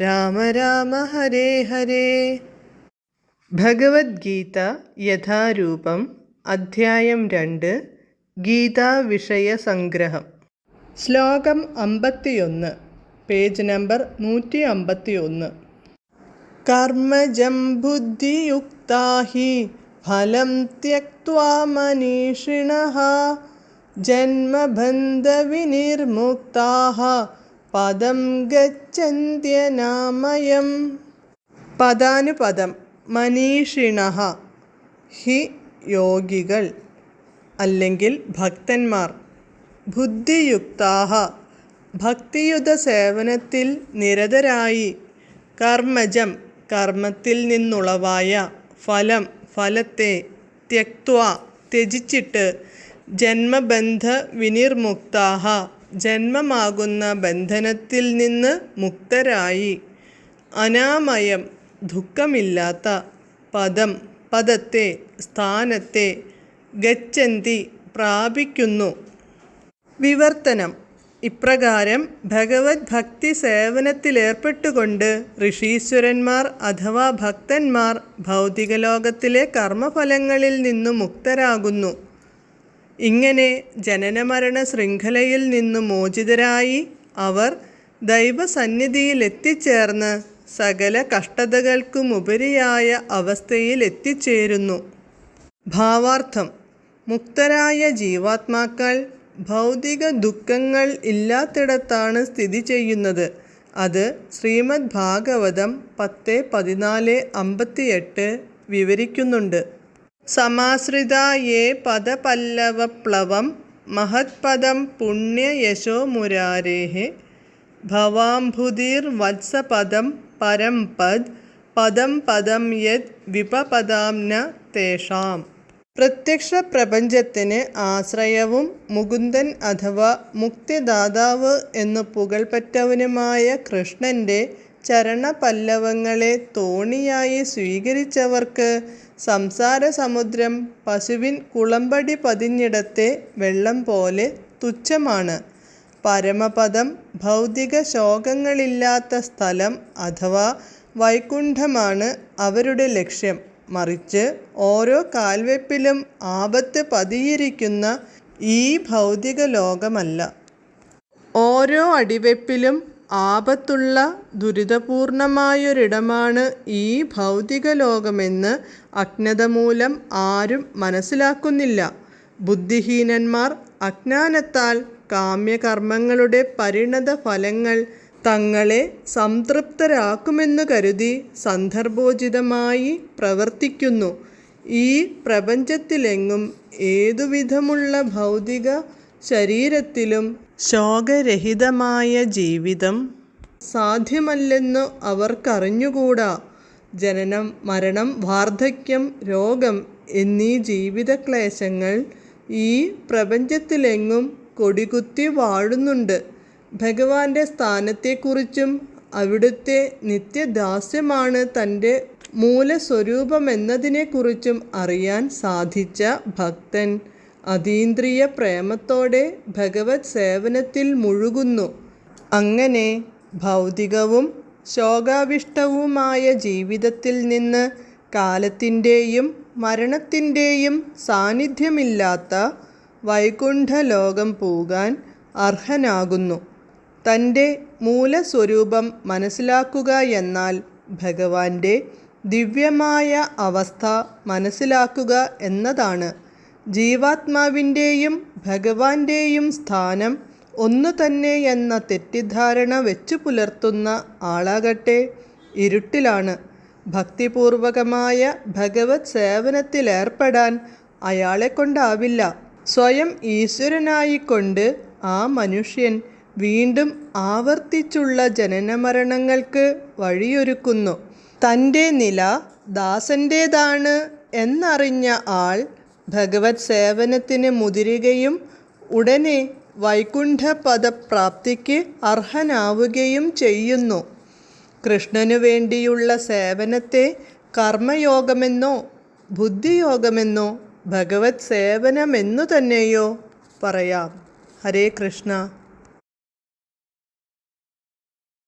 രാമ രാമ ഹരേ ഹരേ. ഭഗവത്ഗീത യഥാരൂപം അധ്യായം രണ്ട് ഗീതാ വിഷയ സംഗ്രഹം. ശ്ലോകം അമ്പത്തിയൊന്ന് പേജ് നമ്പർ നൂറ്റി അമ്പത്തിയൊന്ന് കർമ്മജം ബുദ്ധിയുക്താ ഫലം ത്യക്വാ മനീഷിണ. ജന്മബന്ധവിനിർമുക്താ പദം ഗച്ഛന്ത്യനാമയം. പദാനുപദം മനീഷിണ. ഹി യോഗികൾ. അല്ലെങ്കിൽ ഭക്തന്മാർ. ബുദ്ധിയുക്താഹ. ഭക്തിയുത സേവനത്തിൽ നിരതരായി. കർമ്മജം കർമ്മത്തിൽ നിന്നുളവായ. ഫലം ഫലത്തെ ത്യക്വ ത്യജിച്ചിട്ട് ജന്മബന്ധ വിനിർമുക്താഹ. ജന്മമാകുന്ന ബന്ധനത്തിൽ നിന്ന് മുക്തരായി. അനാമയം ദുഃഖമില്ലാത്ത പദം പദത്തെ സ്ഥാനത്തെ ഗച്ഛന്തി പ്രാപിക്കുന്നു. വിവർത്തനം. ഇപ്രകാരം ഭഗവത് ഭക്തി സേവനത്തിലേർപ്പെട്ടുകൊണ്ട് ഋഷീശ്വരന്മാർ അഥവാ ഭക്തന്മാർ ഭൗതിക ലോകത്തിലെ കർമ്മഫലങ്ങളിൽ നിന്നു മുക്തരാകുന്നു. ഇങ്ങനെ ജനനമരണ ശൃംഖലയിൽ നിന്നു മോചിതരായി അവർ ദൈവസന്നിധിയിൽ എത്തിച്ചേർന്ന് സകല കഷ്ടതകൾക്കുമുപരിയായ അവസ്ഥയിൽ എത്തിച്ചേരുന്നു ഭാവാർത്ഥം. മുക്തരായ ജീവാത്മാക്കൾ ഭൗതിക ദുഃഖങ്ങൾ ഇല്ലാത്തിടത്താണ് സ്ഥിതി ചെയ്യുന്നത്. അത് ശ്രീമദ് ഭാഗവതം പത്ത് പതിനാല് അമ്പത്തിയെട്ട് വിവരിക്കുന്നുണ്ട്. സമാശ്രിത യേ പദപല്ലവപ്ലവം മഹത്പദം പുണ്യയശോ മുരാരേ ഭവാംഭുതിർവത്സപദം പരം പദ് പദം പദം യത് വിപപദാംന തേഷാം. പ്രത്യക്ഷ പ്രപഞ്ചത്തിന് ആശ്രയവും മുകുന്ദൻ അഥവാ മുക്തിദാതാവ് എന്നു പുകൾപെറ്റവനുമായ കൃഷ്ണന്റെ ചരണപല്ലവങ്ങളെ തോണിയായി സ്വീകരിച്ചവർക്ക് സംസാരസമുദ്രം പശുവിൻ കുളമ്പടി പതിഞ്ഞിടത്തെ വെള്ളം പോലെ തുച്ഛമാണ്. പരമപദം ഭൗതിക ശോകങ്ങളില്ലാത്ത സ്ഥലം അഥവാ വൈകുണ്ഠമാണ് അവരുടെ ലക്ഷ്യം. മറിച്ച് ഓരോ കാൽവെപ്പിലും ആപത്ത് പതിയിരിക്കുന്ന ഈ ഭൗതിക ലോകമല്ല ഓരോ അടിവെപ്പിലും ആപത്തുള്ള ദുരിതപൂർണമായൊരിടമാണ് ഈ ഭൗതിക ലോകമെന്ന് അജ്ഞത മൂലം ആരും മനസ്സിലാക്കുന്നില്ല. ബുദ്ധിഹീനന്മാർ അജ്ഞാനത്താൽ കാമ്യകർമ്മങ്ങളുടെ പരിണത ഫലങ്ങൾ തങ്ങളെ സംതൃപ്തരാക്കുമെന്ന് കരുതി സന്ദർഭോചിതമായി പ്രവർത്തിക്കുന്നു. ഈ പ്രപഞ്ചത്തിലെങ്ങും ഏതുവിധമുള്ള ഭൗതിക ശരീരത്തിലും ശോകരഹിതമായ ജീവിതം സാധ്യമല്ലെന്നു അവർക്കറിഞ്ഞുകൂടാ. ജനനം മരണം വാർദ്ധക്യം രോഗം എന്നീ ജീവിതക്ലേശങ്ങൾ ഈ പ്രപഞ്ചത്തിലെങ്ങും കൊടികുത്തി വാഴുന്നുണ്ട്. ഭഗവാന്റെ സ്ഥാനത്തെക്കുറിച്ചും അവിടുത്തെ നിത്യദാസ്യമാണ് തന്റെ മൂലസ്വരൂപമെന്നതിനെക്കുറിച്ചും അറിയാൻ സാധിച്ച ഭക്തൻ അതീന്ദ്രിയ പ്രേമത്തോടെ ഭഗവത് സേവനത്തിൽ മുഴുകുന്നു. അങ്ങനെ ഭൗതികവും ശോകാവിഷ്ടവുമായ ജീവിതത്തിൽ നിന്ന് കാലത്തിന്റെയും മരണത്തിന്റെയും സാന്നിധ്യമില്ലാത്ത വൈകുണ്ഠലോകം പോകാൻ അർഹനാകുന്നു. തന്റെ മൂലസ്വരൂപം മനസ്സിലാക്കുക എന്നാൽ ഭഗവാന്റെ ദിവ്യമായ അവസ്ഥ മനസ്സിലാക്കുക എന്നതാണ്. ജീവാത്മാവിന്റെയും ഭഗവാന്റെയും സ്ഥാനം ഒന്നു തന്നെ എന്ന തെറ്റിദ്ധാരണ വെച്ചു പുലർത്തുന്ന ആളാകട്ടെ ഇരുട്ടിലാണ്. ഭക്തിപൂർവകമായ ഭഗവത് സേവനത്തിലേർപ്പെടാൻ അയാളെ കൊണ്ടാവില്ല. സ്വയം ഈശ്വരനായിക്കൊണ്ട് ആ മനുഷ്യൻ വീണ്ടും ആവർത്തിച്ചുള്ള ജനനമരണങ്ങൾക്ക് വഴിയൊരുക്കുന്നു. തന്റെ നില ദാസന്റേതാണ് എന്നറിഞ്ഞ ആൾ ഭഗവത് സേവനത്തിന് മുതിരുകയും ഉടനെ വൈകുണ്ഠപദപ്രാപ്തിക്ക് അർഹനാവുകയും ചെയ്യുന്നു. കൃഷ്ണനു വേണ്ടിയുള്ള സേവനത്തെ കർമ്മയോഗമെന്നോ ബുദ്ധിയോഗമെന്നോ ഭഗവത് സേവനമെന്നു തന്നെയോ പറയാം. ഹരേ കൃഷ്ണ.